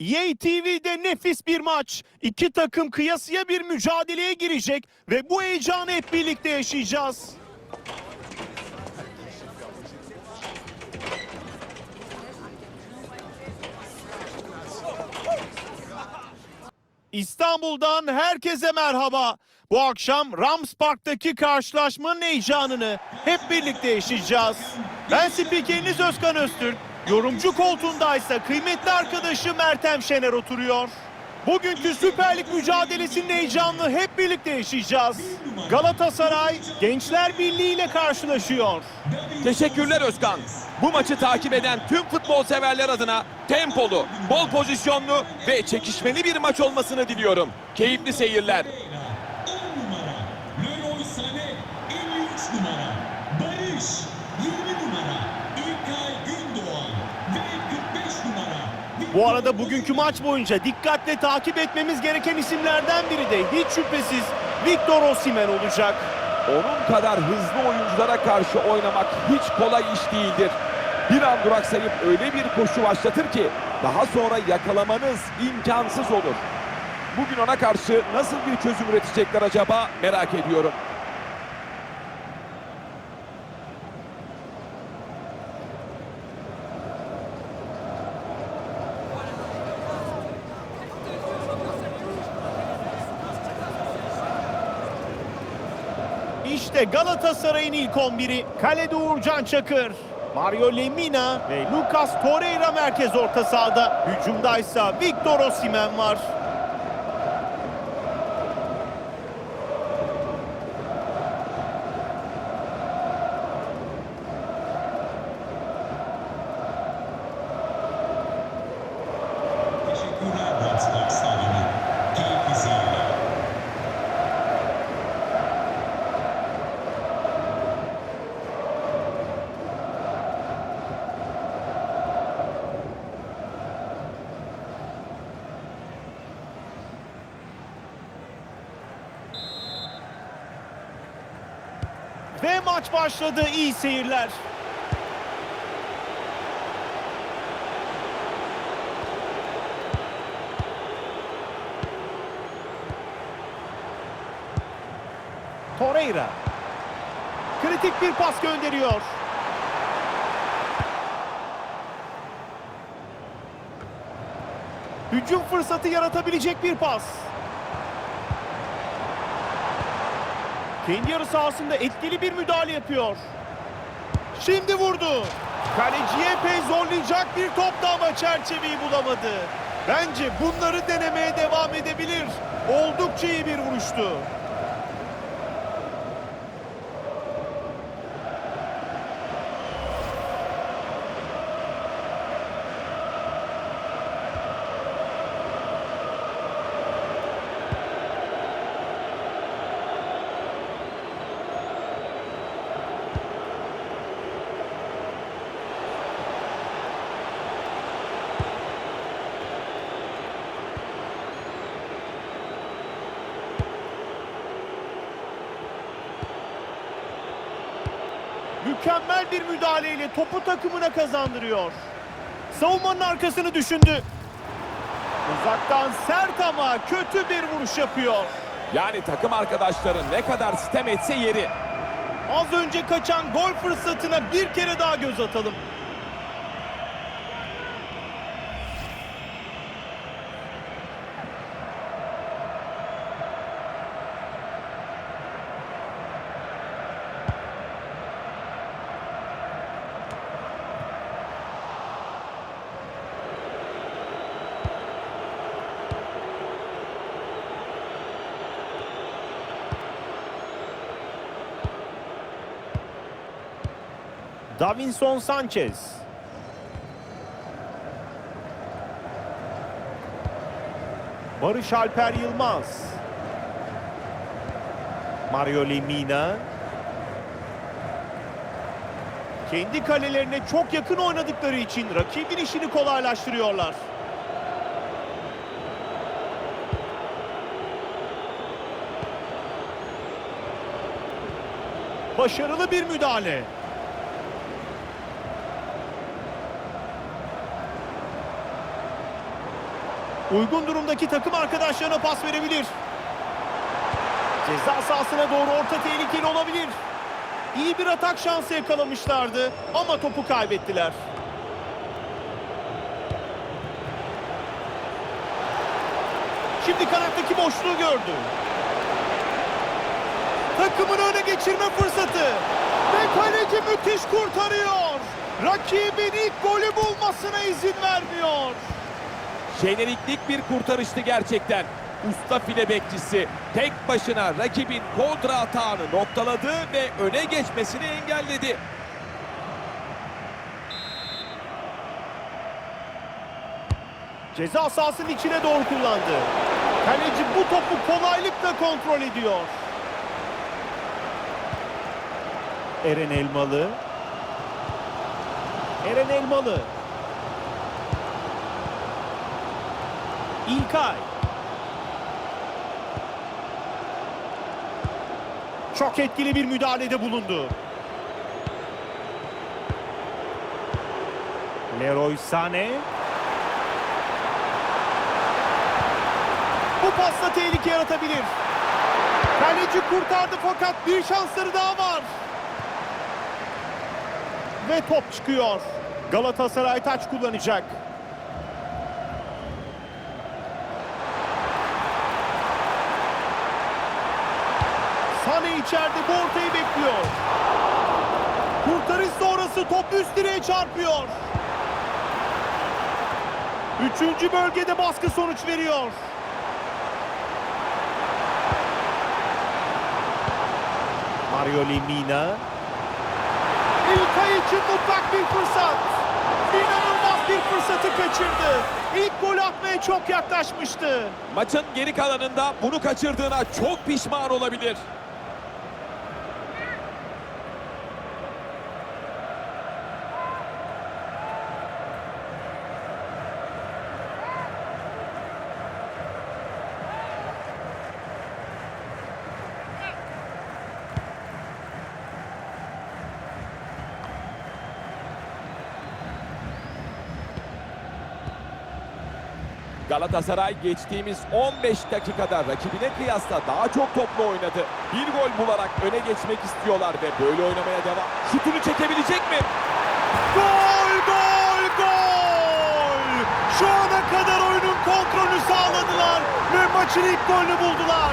EA TV'de nefis bir maç. İki takım kıyasıya bir mücadeleye girecek ve bu heyecanı hep birlikte yaşayacağız. İstanbul'dan herkese merhaba. Bu akşam Rams Park'taki karşılaşmanın heyecanını hep birlikte yaşayacağız. Ben spikeriniz Özkan Öztürk. Yorumcu koltuğundaysa kıymetli arkadaşım Ertem Şener oturuyor. Bugünkü Süper Lig mücadelesinin heyecanını hep birlikte yaşayacağız. Galatasaray Gençler Birliği ile karşılaşıyor. Teşekkürler Özkan. Bu maçı takip eden tüm futbol severler adına tempolu, bol pozisyonlu ve çekişmeli bir maç olmasını diliyorum. Keyifli seyirler. 10 numara Leroy Sané 53 numara Barış 20 numara İlkay Gündoğan ve 45 numara Bu arada bugünkü maç boyunca dikkatle takip etmemiz gereken isimlerden biri de hiç şüphesiz Victor Osimhen olacak. Onun kadar hızlı oyunculara karşı oynamak hiç kolay iş değildir. Bir an duraksayıp öyle bir koşu başlatır ki daha sonra yakalamanız imkansız olur. Bugün ona karşı nasıl bir çözüm üretecekler acaba merak ediyorum. İşte Galatasaray'ın ilk 11'i. Kalede Uğurcan Çakır. Mario Lemina ve Lucas Torreira merkez orta sahada. Hücumdaysa Victor Osimhen var. Ve maç başladı. İyi seyirler. Torreira. Kritik bir pas gönderiyor. Hücum fırsatı yaratabilecek bir pas. Kendi yarı sahasında etkili bir müdahale yapıyor. Şimdi vurdu. Kaleciye epey zorlayacak bir toptu ama çerçeveyi bulamadı. Bence bunları denemeye devam edebilir. Oldukça iyi bir vuruştu. Mükemmel bir müdahaleyle topu takımına kazandırıyor. Savunmanın arkasını düşündü. Uzaktan sert ama kötü bir vuruş yapıyor. Yani takım arkadaşları ne kadar sitem etse yeri. Az önce kaçan gol fırsatına bir kere daha göz atalım. Davinson Sanchez. Barış Alper Yılmaz. Mario Lemina. Kendi kalelerine çok yakın oynadıkları için rakibin işini kolaylaştırıyorlar. Başarılı bir müdahale. Uygun durumdaki takım arkadaşlarına pas verebilir. Ceza sahasına doğru orta tehlikeli olabilir. İyi bir atak şansı yakalamışlardı ama topu kaybettiler. Şimdi kanattaki boşluğu gördü. Takımın öne geçirme fırsatı. Ve kaleci müthiş kurtarıyor. Rakibin ilk golü bulmasına izin vermiyor. Jeneriklik bir kurtarıştı gerçekten. Usta file bekçisi tek başına rakibin kontra atağını noktaladı ve öne geçmesini engelledi. Ceza sahasının içine doğru kullandı. Kaleci bu topu kolaylıkla kontrol ediyor. Eren Elmalı. Eren Elmalı. İlkay. Çok etkili bir müdahalede bulundu. Leroy Sané. Bu pasla tehlike yaratabilir. Kaleci kurtardı fakat bir şansları daha var. Ve top çıkıyor. Galatasaray taç kullanacak. Sane içeride bu ortayı bekliyor. Kurtarış sonrası top üst direğe çarpıyor. Üçüncü bölgede baskı sonuç veriyor. Mario Lemina. İlkay için mutlak bir fırsat. İnanılmaz bir fırsatı kaçırdı. İlk gol atmaya çok yaklaşmıştı. Maçın geri kalanında bunu kaçırdığına çok pişman olabilir. Galatasaray geçtiğimiz 15 dakikada rakibine kıyasla daha çok toplu oynadı. Bir gol bularak öne geçmek istiyorlar ve böyle oynamaya devam. Şutunu çekebilecek mi? Gol, gol, gol! Şu ana kadar oyunun kontrolünü sağladılar ve maçın ilk golünü buldular.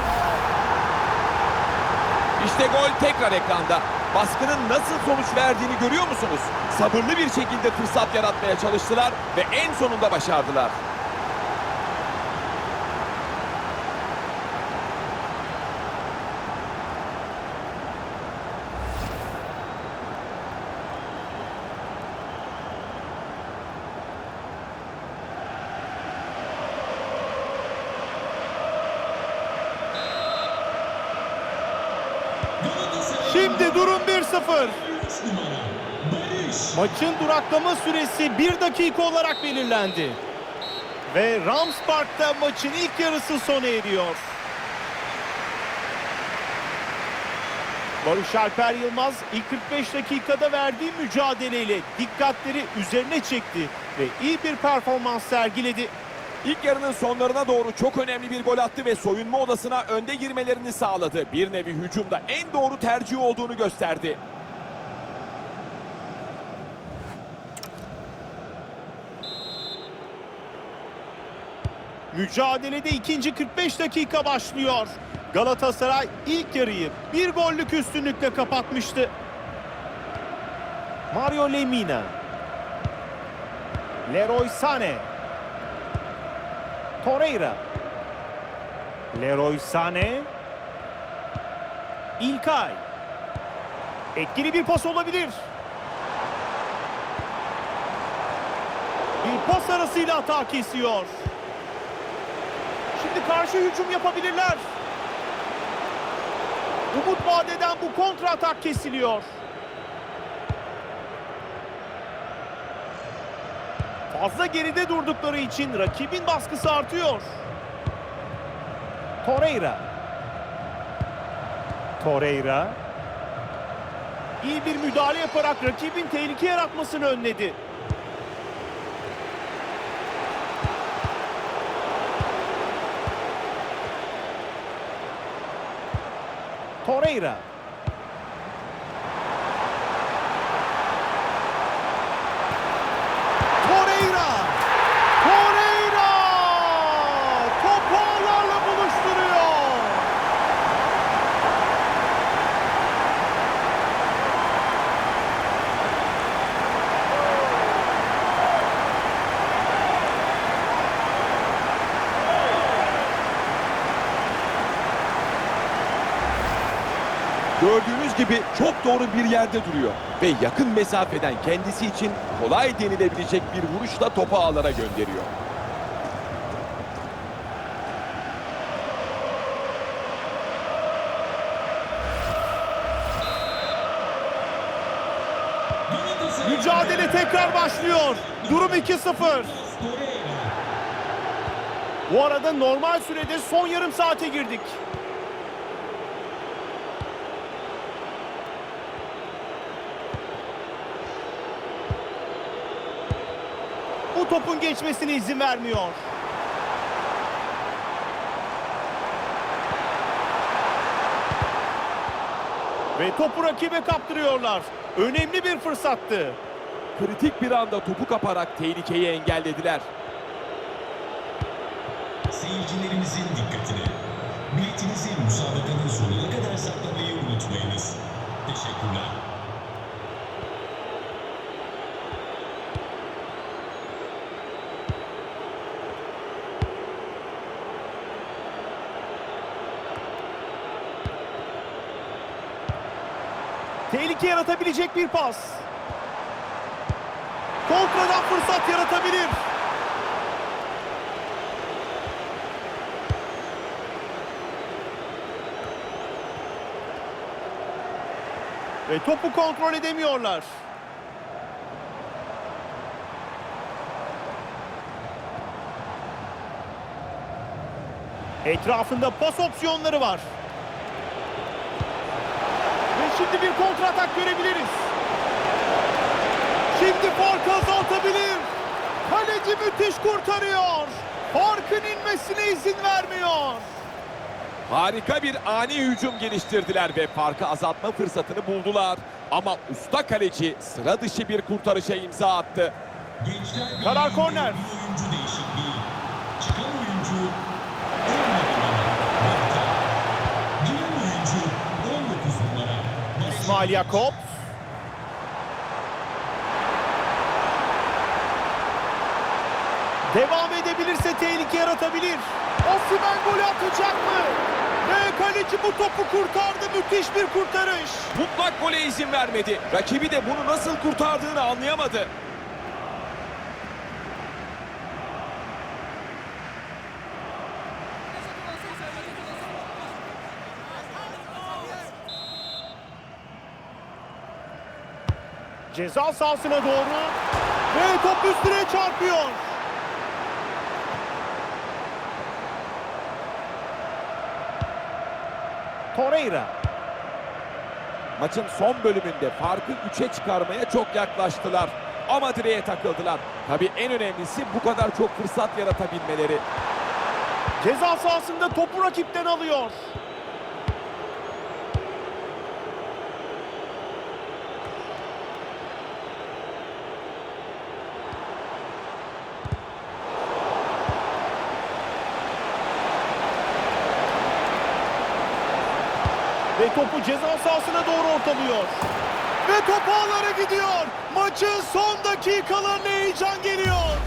İşte gol tekrar ekranda. Baskının nasıl sonuç verdiğini görüyor musunuz? Sabırlı bir şekilde fırsat yaratmaya çalıştılar ve en sonunda başardılar. Şimdi durum 1-0. 3 numara Barış. Maçın duraklama süresi 1 dakika olarak belirlendi. Ve Rams Park'ta maçın ilk yarısı sona eriyor. Barış Alper Yılmaz ilk 45 dakikada verdiği mücadeleyle dikkatleri üzerine çekti ve iyi bir performans sergiledi. İlk yarının sonlarına doğru çok önemli bir gol attı ve soyunma odasına önde girmelerini sağladı. Bir nevi hücumda en doğru tercih olduğunu gösterdi. Mücadelede ikinci 45 dakika başlıyor. Galatasaray ilk yarıyı bir gollük üstünlükle kapatmıştı. Mario Lemina. Leroy Sané. Torreira. Leroy Sané. İlkay. Etkili bir pas olabilir. Bir pas arasıyla hata kesiyor. Şimdi karşı hücum yapabilirler. Umut vadeden bu kontra atak kesiliyor. Fazla geride durdukları için rakibin baskısı artıyor. Torreira. Torreira. İyi bir müdahale yaparak rakibin tehlike yaratmasını önledi. Torreira. Gördüğünüz gibi çok doğru bir yerde duruyor. Ve yakın mesafeden kendisi için kolay denilebilecek bir vuruşla topu ağlara gönderiyor. Mücadele tekrar başlıyor. Durum 2-0. Torreira. Bu arada normal sürede son yarım saate girdik. Bu topun geçmesine izin vermiyor. Ve topu rakibe kaptırıyorlar. Önemli bir fırsattı. Kritik bir anda topu kaparak tehlikeyi engellediler. Seyircilerimizin dikkatine. Biletinizi müsabakanın sonuna kadar saklamayı unutmayınız. Teşekkürler. Tehlike yaratabilecek bir pas. Kontradan fırsat yaratabilir. Ve topu kontrol edemiyorlar. Etrafında pas opsiyonları var. Şimdi bir kontratak görebiliriz. Şimdi farkı azaltabilir. Kaleci müthiş kurtarıyor. Farkın inmesine izin vermiyor. Harika bir ani hücum geliştirdiler ve farkı azaltma fırsatını buldular. Ama usta kaleci sıra dışı bir kurtarışa imza attı. Karar korner. İsmail Yakup. Devam edebilirse tehlike yaratabilir. Osimhen golü atacak mı? Ve kaleci bu topu kurtardı. Müthiş bir kurtarış. Mutlak gole izin vermedi. Rakibi de bunu nasıl kurtardığını anlayamadı. Ceza sahasına doğru. Ve top üstüne çarpıyor. Torreira. Maçın son bölümünde farkı 3'e çıkarmaya çok yaklaştılar. Ama direğe takıldılar. Tabii en önemlisi bu kadar çok fırsat yaratabilmeleri. Ceza sahasında topu rakipten alıyor. Ve topu ceza sahasına doğru ortalıyor. Ve top ağlara gidiyor. Maçın son dakikalarına heyecan geliyor.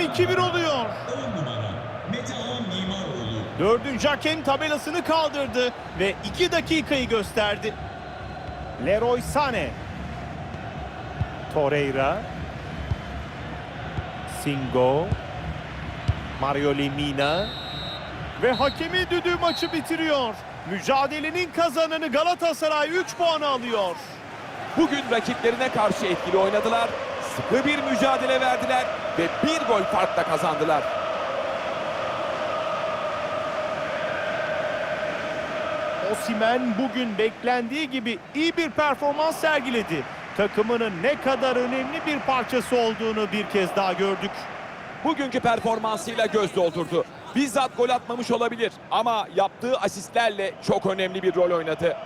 Durum Birliği 2-1 oluyor. 10 numara. Metehan Mimaroğlu. Dördüncü hakem tabelasını kaldırdı ve iki dakikayı gösterdi. Leroy Sané. Torreira. Singo. Mario Lemina. Ve hakemi düdüğü maçı bitiriyor. Mücadelenin kazananı Galatasaray 3 puanı alıyor. Bugün rakiplerine karşı etkili oynadılar. Sıkı bir mücadele verdiler ve bir gol farkla kazandılar. Osimen bugün beklendiği gibi iyi bir performans sergiledi. Takımının ne kadar önemli bir parçası olduğunu bir kez daha gördük. Bugünkü performansıyla göz doldurdu. Bizzat gol atmamış olabilir ama yaptığı asistlerle çok önemli bir rol oynadı.